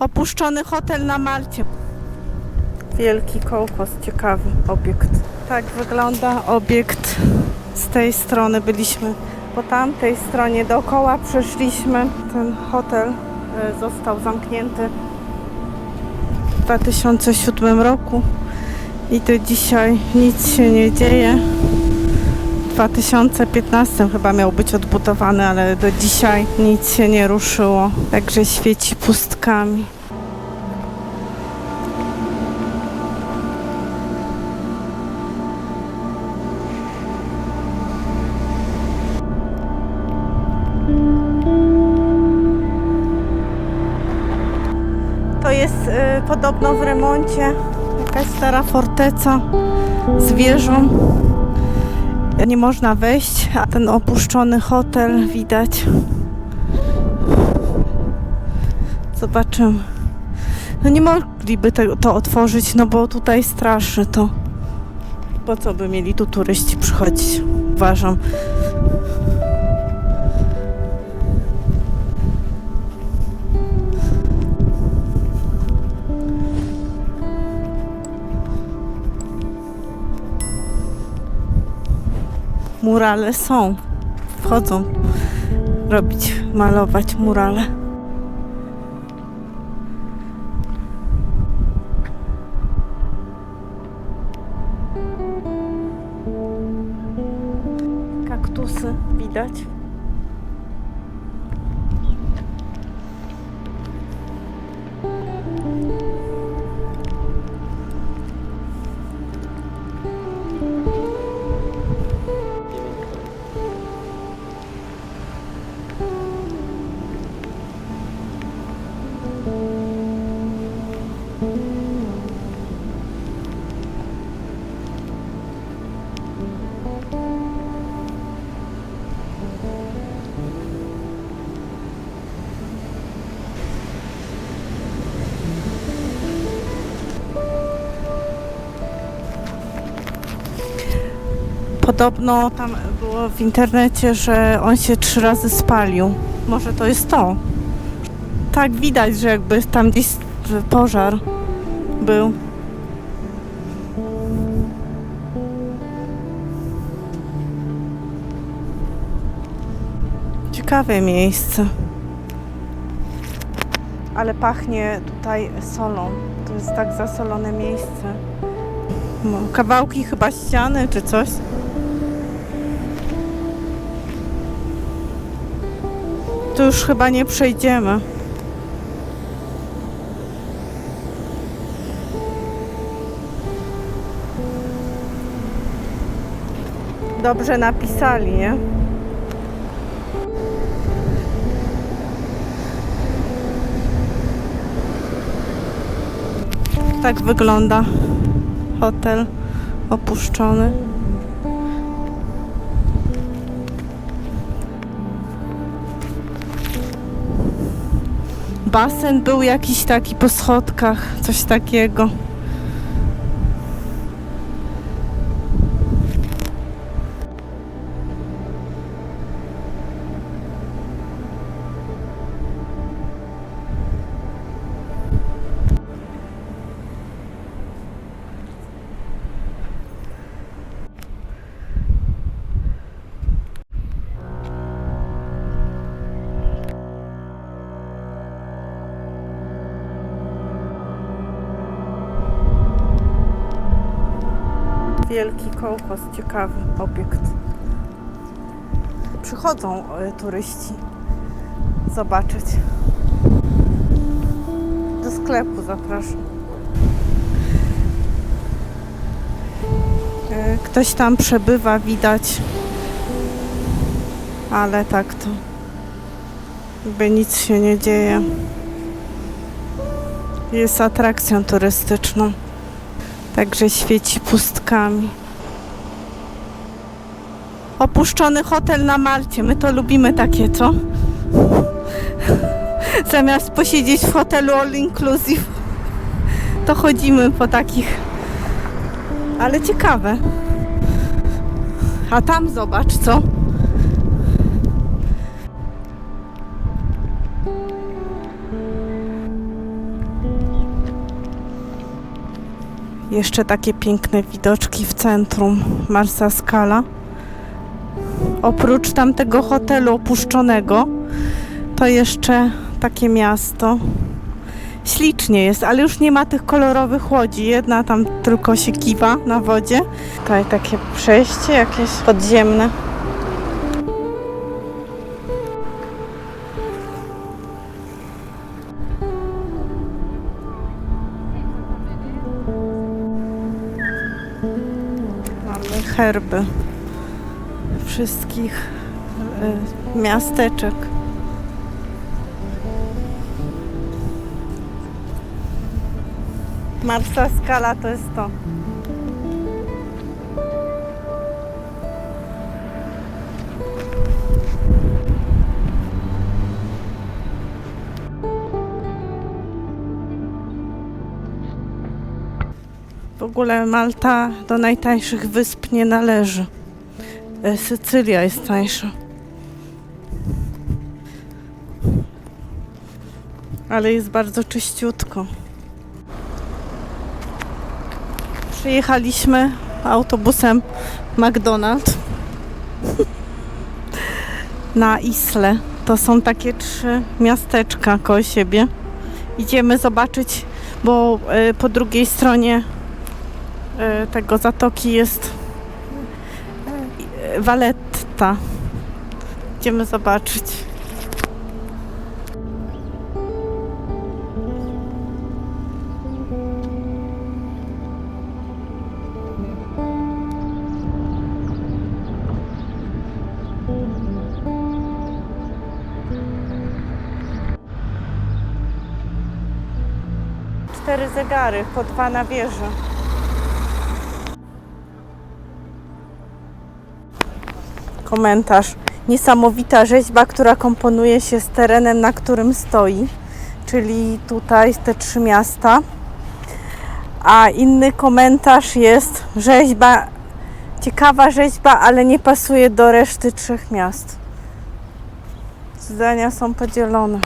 Opuszczony hotel na Malcie. Wielki kołkos, ciekawy obiekt. Tak wygląda obiekt z tej strony. Byliśmy po tamtej stronie, dookoła przeszliśmy. Ten hotel e, został zamknięty w 2007 roku i do dzisiaj nic się nie dzieje. W 2015 chyba miał być odbudowany, ale do dzisiaj nic się nie ruszyło. Także świeci pustkami. To jest y, podobno w remoncie jakaś stara forteca z wieżą. Nie można wejść, a ten opuszczony hotel widać. Zobaczymy. No nie mogliby te, to otworzyć, no bo tutaj straszy to. Po co by mieli tu turyści przychodzić? Uważam. Murale są. Wchodzą robić, malować murale. Kaktusy widać. Podobno tam było w internecie, że on się trzy razy spalił. Może to jest to. Tak widać, że jakby tam gdzieś pożar był. Ciekawe miejsce. Ale pachnie tutaj solą. To jest tak zasolone miejsce. Kawałki chyba ściany czy coś. Tu już chyba nie przejdziemy. Dobrze napisali, nie? Tak wygląda hotel opuszczony. Basen był jakiś taki po schodkach, coś takiego. Wielki kołkos, ciekawy obiekt. Przychodzą e, turyści zobaczyć. Do sklepu zapraszam. E, Ktoś tam przebywa, widać. Ale tak to. Jakby nic się nie dzieje. Jest atrakcją turystyczną. Także świeci pustkami. Opuszczony hotel na Malcie. My to lubimy takie, co? Zamiast posiedzieć w hotelu all inclusive, to chodzimy po takich. Ale ciekawe. A tam zobacz, co? Jeszcze takie piękne widoczki w centrum Marsa Scala. Oprócz tamtego hotelu opuszczonego, to jeszcze takie miasto. Ślicznie jest, ale już nie ma tych kolorowych łodzi. Jedna tam tylko się kiwa na wodzie. Tutaj takie przejście jakieś podziemne. Herby wszystkich y, miasteczek. Marsa Skala to jest to. Ogóle Malta do najtańszych wysp nie należy. E, Sycylia jest tańsza. Ale jest bardzo czyściutko. Przyjechaliśmy autobusem McDonald's na Isle. To są takie trzy miasteczka koło siebie. Idziemy zobaczyć, bo e, po drugiej stronie tego zatoki jest e, Valletta. Idziemy zobaczyć. Cztery zegary, po dwa na. Komentarz. Niesamowita rzeźba, która komponuje się z terenem, na którym stoi, czyli tutaj te trzy miasta. A inny komentarz jest rzeźba, ciekawa rzeźba, ale nie pasuje do reszty trzech miast. Zdania są podzielone.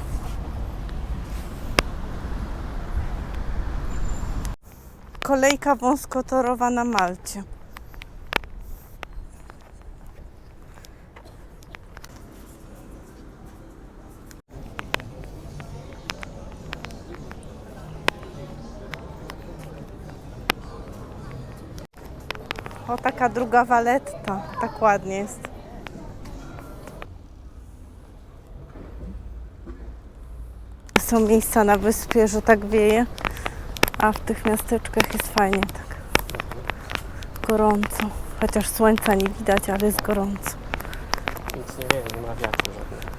Kolejka wąskotorowa na Malcie. O, taka druga waletta. Tak ładnie jest. Są miejsca na wyspie, że tak wieje, a w tych miasteczkach jest fajnie tak gorąco. Chociaż słońca nie widać, ale jest gorąco. Nic nie wiem, nie ma wiatru żadnego.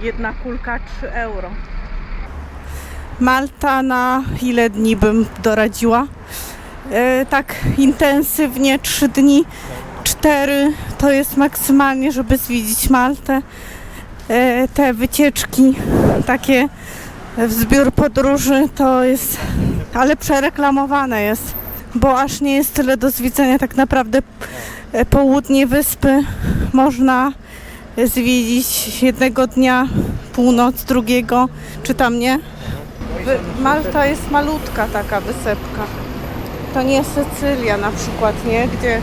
Jedna kulka 3 euro. Malta na ile dni bym doradziła? E, tak intensywnie 3 dni, 4 to jest maksymalnie, żeby zwiedzić Maltę. E, te wycieczki takie w zbiór podróży to jest, ale przereklamowane jest, bo aż nie jest tyle do zwiedzenia. Tak naprawdę e, południe wyspy można zwiedzić jednego dnia, północ drugiego, czy tam nie? Malta jest malutka taka wysepka. To nie Sycylia na przykład, nie? Gdzie e,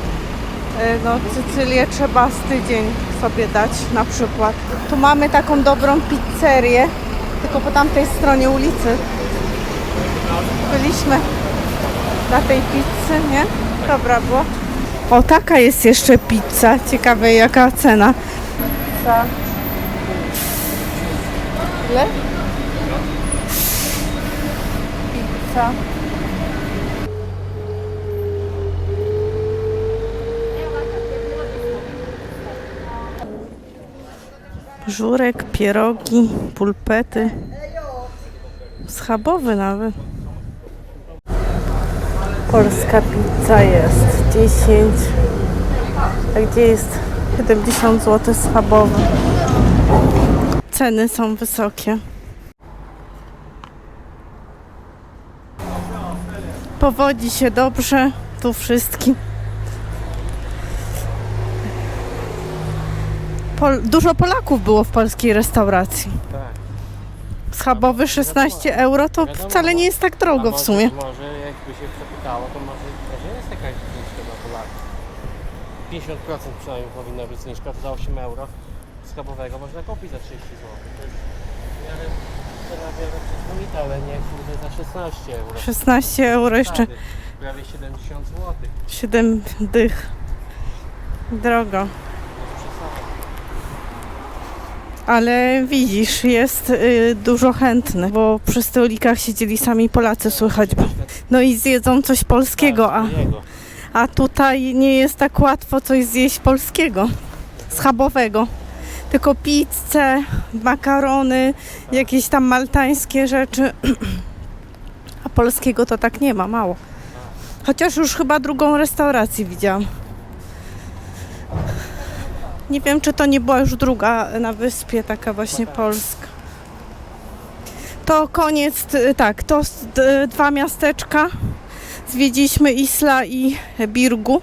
no, Sycylię trzeba z tydzień sobie dać na przykład. Tu mamy taką dobrą pizzerię, tylko po tamtej stronie ulicy. Byliśmy na tej pizzy, nie? Dobra było. O, taka jest jeszcze pizza. Ciekawe jaka cena. Pizza. Ile? Pizza. Żurek, pierogi, pulpety. Schabowy nawet. Polska pizza jest 10. A gdzie jest 70 zł schabowy? Ceny są wysokie. Powodzi się dobrze tu wszystkim. Pol- dużo Polaków było w polskiej restauracji. Tak. Schabowy 16 euro to Wiadomo, wcale nie jest tak drogo w może- sumie. Może jakby się przepytało, to może, może jest jakaś zniżka dla Polaków. 50% przynajmniej powinna być zniżka, to za 8 euro schabowego można kupić za 30 zł. To jest w miarę przyzwoita, ale nie kurde za 16 euro. 16 euro jeszcze Tak, Prawie 70 zł. 7 dych. Drogo. Ale widzisz, jest y, dużo chętnych, bo przy stolikach siedzieli sami Polacy, słychać. No i zjedzą coś polskiego, a, Tak, swojego. a tutaj nie jest tak łatwo coś zjeść polskiego, schabowego. Tylko pizzę, makarony, jakieś tam maltańskie rzeczy. A polskiego to tak nie ma, mało. Chociaż już chyba drugą restaurację widziałam. Nie wiem, czy to nie była już druga na wyspie, taka właśnie polska. To koniec, tak, to dwa miasteczka. Zwiedziliśmy Isla i Birgu.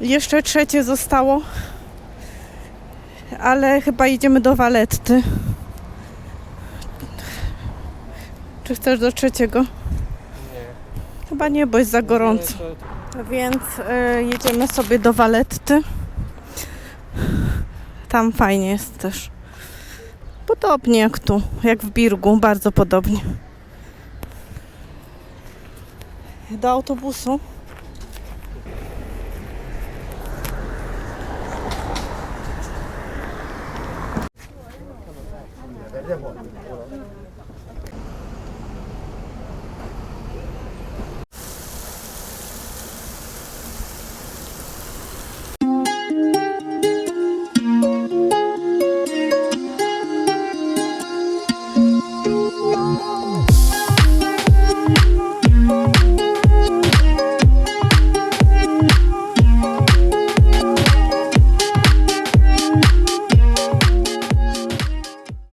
Jeszcze trzecie zostało, ale chyba idziemy do Waletty. Czy chcesz do trzeciego? Nie. Chyba nie, bo jest za gorąco. Więc y, jedziemy sobie do Waletty. Tam fajnie jest też. Podobnie jak tu, jak w Birgu, bardzo podobnie. Do autobusu.